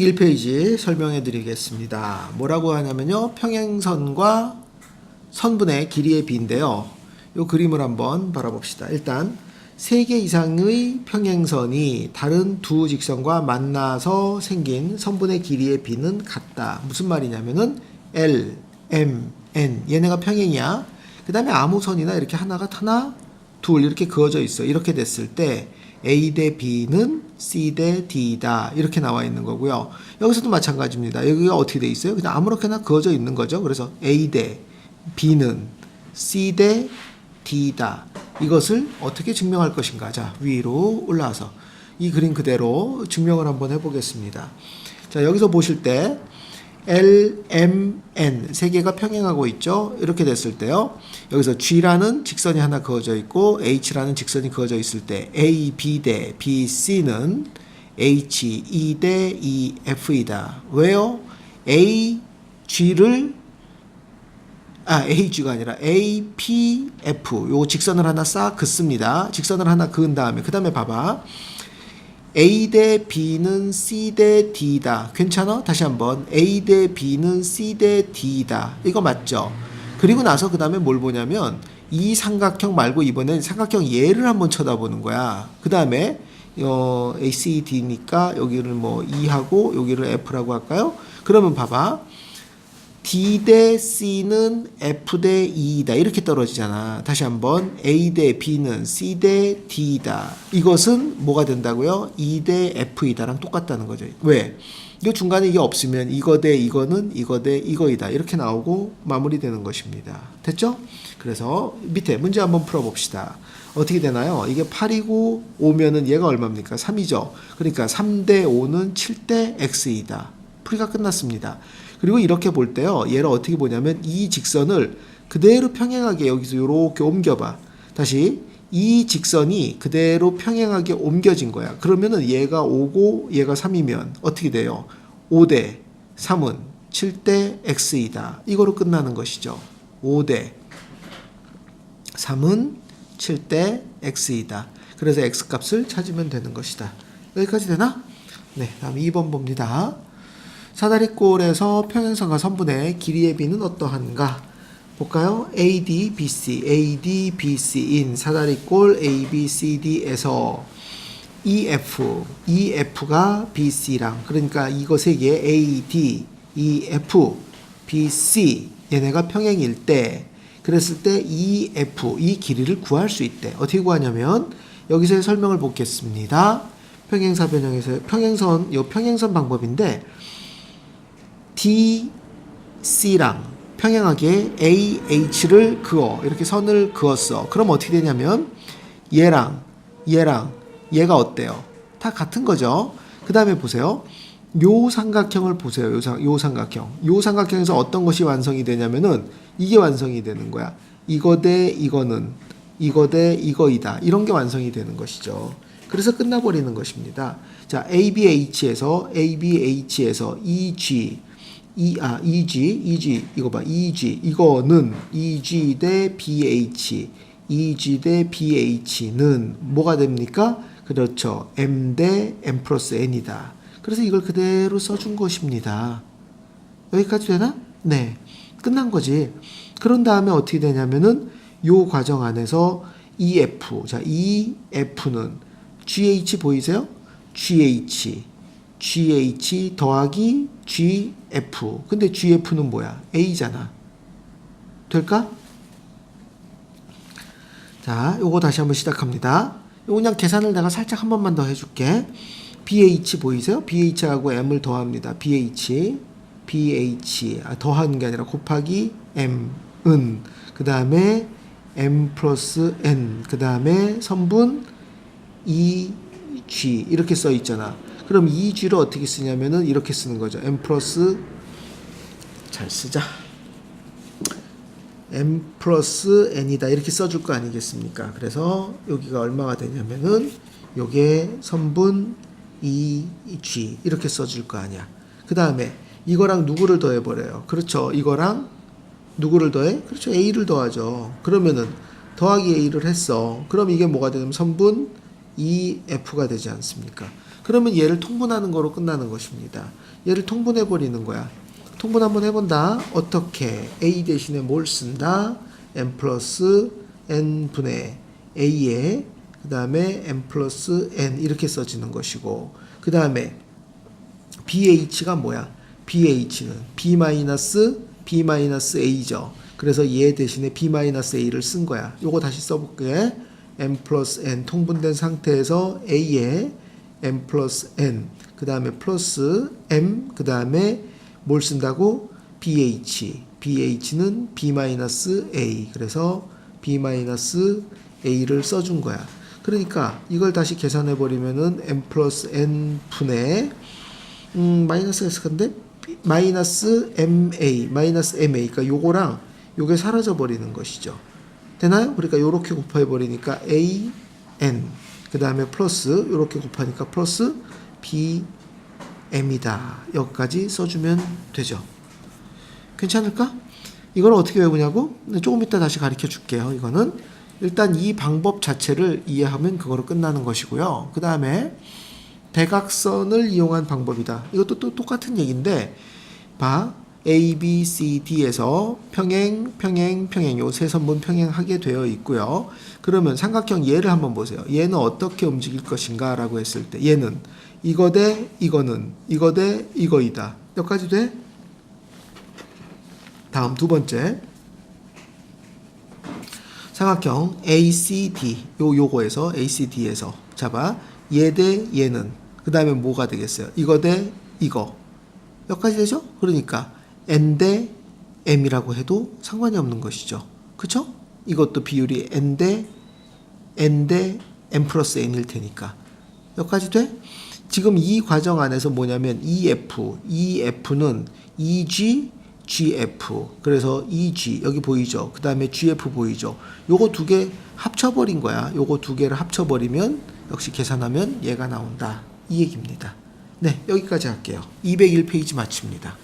1페이지 설명해 드리겠습니다. 뭐라고 하냐면요. 평행선과 선분의 길이의 비인데요. 이 그림을 한번 바라봅시다. 일단 세개 이상의 평행선이 다른 두 직선과 만나서 생긴 선분의 길이의 비는 같다. 무슨 말이냐면은 L, M, N 얘네가 평행이야. 그 다음에 아무 선이나 이렇게 하나가 하나, 둘 이렇게 그어져 있어. 이렇게 됐을 때 A 대 B는 C 대 D다. 이렇게 나와 있는 거고요. 여기서도 마찬가지입니다. 여기가 어떻게 돼 있어요? 그냥 아무렇게나 그어져 있는 거죠. 그래서 A 대 B는 C 대 D다. 이것을 어떻게 증명할 것인가? 자, 위로 올라와서 이 그림 그대로 증명을 한번 해보겠습니다. 자, 여기서 보실 때 L, M, N 세 개가 평행하고 있죠. 이렇게 됐을 때요. 여기서 G라는 직선이 하나 그어져 있고 H라는 직선이 그어져 있을 때 A, B 대 B, C는 H, E 대 E, F이다. 왜요? A, G를 아, AG가 아니라 A, P, F 요 직선을 하나 싹 긋습니다. 직선을 하나 그은 다음에 그 다음에 봐봐. A 대 B는 C 대 D다. 괜찮아? 다시 한번. A 대 B는 C 대 D다. 이거 맞죠? 그리고 나서 그 다음에 뭘 보냐면 이 삼각형 말고 이번엔 삼각형 얘를 한번 쳐다보는 거야. 그 다음에 어, A, C, D니까 여기를 뭐 E하고 여기를 F라고 할까요? 그러면 봐봐. D 대 C는 F 대 E다 이렇게 떨어지잖아. 다시 한번 A 대 B는 C 대 D다. 이것은 뭐가 된다고요? E 대 F이다랑 똑같다는 거죠. 왜? 이 중간에 이게 없으면 이거 대 이거는 이거 대 이거이다 이렇게 나오고 마무리되는 것입니다. 됐죠? 그래서 밑에 문제 한번 풀어봅시다. 어떻게 되나요? 이게 8이고 5면은 얘가 얼마입니까? 3이죠. 그러니까 3대 5는 7대 X이다. 풀이가 끝났습니다. 그리고 이렇게 볼 때요. 얘를 어떻게 보냐면 이 직선을 그대로 평행하게 여기서 이렇게 옮겨봐. 다시 이 직선이 그대로 평행하게 옮겨진 거야. 그러면은 얘가 5고 얘가 3이면 어떻게 돼요? 5대 3은 7대 x이다. 이거로 끝나는 것이죠. 5대 3은 7대 x이다. 그래서 x 값을 찾으면 되는 것이다. 여기까지 되나? 네, 다음 2번 봅니다. 사다리꼴에서 평행선과 선분의 길이의 비는 어떠한가? 볼까요? AD, BC, AD, BC인 사다리꼴 ABCD에서 EF, EF가 BC랑 그러니까 세개 AD, EF, BC 얘네가 평행일 때 그랬을 때 EF 이 길이를 구할 수 있대. 어떻게 구하냐면 여기서의 설명을 보겠습니다. 평행사 변형에서 평행선 요 평행선 방법인데 DC랑 평행하게 AH를 그어 이렇게 선을 그었어. 그럼 어떻게 되냐면 얘랑 얘랑 얘가 어때요? 다 같은 거죠. 그 다음에 보세요. 요 삼각형을 보세요. 요, 삼, 요 삼각형. 요 삼각형에서 어떤 것이 완성이 되냐면은 이게 완성이 되는 거야. 이거 대 이거는 이거 대 이거이다. 이런 게 완성이 되는 것이죠. 그래서 끝나버리는 것입니다. 자, ABH에서 ABH에서 EG E, 아, EG, EG, 이거 봐, EG, 이거는 EG 대 BH, EG 대 BH는 뭐가 됩니까? 그렇죠. M 대 M 플러스 N이다. 그래서 이걸 그대로 써준 것입니다. 여기까지 되나? 네. 끝난 거지. 그런 다음에 어떻게 되냐면은 요 과정 안에서 EF, 자, EF는 GH 보이세요? GH, GH 더하기 GF. 근데 GF는 뭐야? A잖아. 될까? 자, 요거 다시 한번 시작합니다. 요거 그냥 계산을 내가 살짝 한 번만 더 해줄게. BH 보이세요? BH하고 M을 더합니다. BH, BH. 아, 더하는 게 아니라 곱하기 M, 은. 그 다음에 M 플러스 N. 그 다음에 선분 EG. 이렇게 써 있잖아. 그럼 EG를 어떻게 쓰냐면은 이렇게 쓰는 거죠. M 플러스 잘 쓰자. M 플러스 N이다 이렇게 써줄 거 아니겠습니까? 그래서 여기가 얼마가 되냐면은 요게 선분 EG 이렇게 써줄 거 아니야. 그 다음에 이거랑 누구를 더해버려요? 그렇죠. 이거랑 누구를 더해? 그렇죠. A를 더하죠. 그러면은 더하기 A를 했어. 그럼 이게 뭐가 되냐면 선분 EF가 되지 않습니까? 그러면 얘를 통분하는 거로 끝나는 것입니다. 얘를 통분해 버리는 거야. 통분 한번 해본다. 어떻게? A 대신에 뭘 쓴다? n 플러스 n 분의 a에 그 다음에 n 플러스 n 이렇게 써지는 것이고 그 다음에 BH가 뭐야? BH는 B 마이너스 B 마이너스 A죠. 그래서 얘 대신에 B 마이너스 A를 쓴 거야. 요거 다시 써볼게. M 플러스 N 통분된 상태에서 A에 M 플러스 N 그 다음에 플러스 M 그 다음에 뭘 쓴다고? BH BH는 B 마이너스 A 그래서 B 마이너스 A를 써준 거야. 그러니까 이걸 다시 계산해 버리면은 M 플러스 N 분의 음, 마이너스 X 근데 마이너스 MA 마이너스 MA 그러니까 요거랑 요게 사라져 버리는 것이죠. 되나요? 그러니까 요렇게 곱해 버리니까 A N 그 다음에 플러스 요렇게 곱하니까 플러스 B M이다. 여기까지 써주면 되죠. 괜찮을까? 이걸 어떻게 외우냐고? 네, 조금 이따 다시 가르쳐 줄게요. 이거는 일단 이 방법 자체를 이해하면 그거로 끝나는 것이고요. 그 다음에 대각선을 이용한 방법이다. 이것도 또 똑같은 얘기인데, 봐. A, B, C, D에서 평행, 평행, 평행 요 세 선분 평행하게 되어 있고요. 그러면 삼각형 얘를 한번 보세요. 얘는 어떻게 움직일 것인가 라고 했을 때 얘는 이거 대 이거는 이거 대 이거이다. 여기까지 돼? 다음 두 번째 삼각형 ACD 요 요거에서 ACD에서 잡아 얘 대 얘는 그 다음에 뭐가 되겠어요? 이거 대 이거 여기까지 되죠? 그러니까 n 대 m이라고 해도 상관이 없는 것이죠. 그쵸? 이것도 비율이 n 대 n 대 m 플러스 n일 테니까 여기까지 돼? 지금 이 과정 안에서 뭐냐면 EF, EF는 EG, GF. 그래서 EG 여기 보이죠? 그 다음에 GF 보이죠? 요거 두 개 합쳐버린 거야. 요거 두 개를 합쳐버리면 역시 계산하면 얘가 나온다. 이 얘기입니다. 네, 여기까지 할게요. 201페이지 마칩니다.